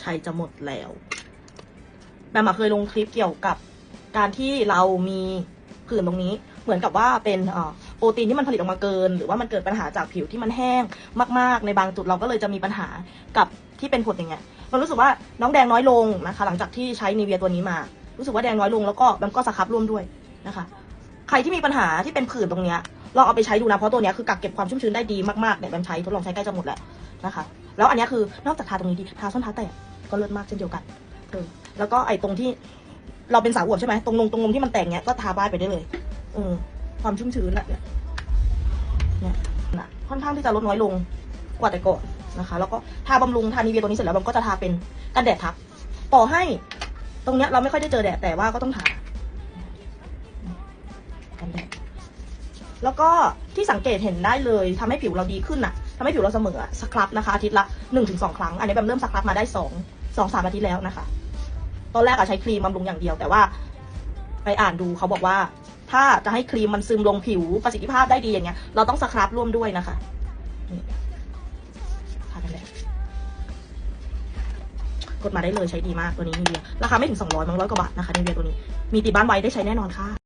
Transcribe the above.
ใช้จะหมดแล้วแบมเคยลงคลิปเกี่ยวกับการที่เรามีผื่นตรงนี้เหมือนกับว่าเป็นโปรตีนที่มันผลิตออกมาเกิน หรือว่ามันเกิดปัญหาจากผิวที่มันแห้งมาก ๆ ในบางจุดเราก็เลยจะมีปัญหากับที่เป็นผดอย่างเงี้ยมันรู้สึกว่าน้องแดงน้อยลงนะคะ หลังจากที่ใช้นีเวียตัวนี้มา รู้สึกว่าแดงน้อยลงแล้วก็แบมก็สครับร่วมด้วยนะคะ ใครที่มีปัญหาที่เป็นผื่นตรงเนี้ยลองเอาไปใช้ดูนะเพราะตัวเนี้ยคือกักเก็บความชุ่มชื้นได้ดีมากๆเนี่ยแบมใช้ทดลองใช้ใกล้จะหมดแล้วนะคะ แล้วอันนี้คือนอกจากทาตรงนี้ดีทาส้นเท้าแตะ ก็เลิศมากเช่นเดียวกันเออแล้วก็ไอ้ตรงที่เราเป็นสาวอวบใช่ไหมตรงนงตรงนมที่มันแตกเนี้ยก็ทาบ้ายไปได้เลยเออความชุ่มชื้นอะเนี่ยเนี่ยนะค่อนข้างที่จะลดน้อยลงกว่าแต่ก่อนนะคะ แล้วก็ทาบำรุงทานีเวียตัวนี้เสร็จแล้วบำก็จะทาเป็นกันแดดทับต่อให้ตรงเนี้ยเราไม่ค่อยได้เจอแดดแต่ว่าก็ต้องทากันแดดแล้วก็ที่สังเกตเห็นได้เลยทำให้ผิวเราดีขึ้นน่ะทำให้ผิวเราเสมอสครับนะคะอาทิตย์ละหนึ่งถึงสองครั้ง อันนี้แบบเริ่มสครับมาได้ส องสองสามอาทิตย์แล้วนะคะ ตอนแรกอะใช้ครีมบำรุงอย่างเดียว แต่ว่าไปอ่านดูเขาบอกว่า ถ้าจะให้ครีมมันซึมลงผิวประสิทธิภาพได้ดีอย่างเงี้ย เราต้องสครับร่วมด้วยนะคะทากันแดดกดมาได้เลยใช้ดีมากตัวนี้นีเวียราคาไม่ถึงสองร้อยมั้งร้อยกว่าบาทนะคะนีเวียตัวนี้ มีติดบ้านไว้ได้ใช้แน่นอนค่ะ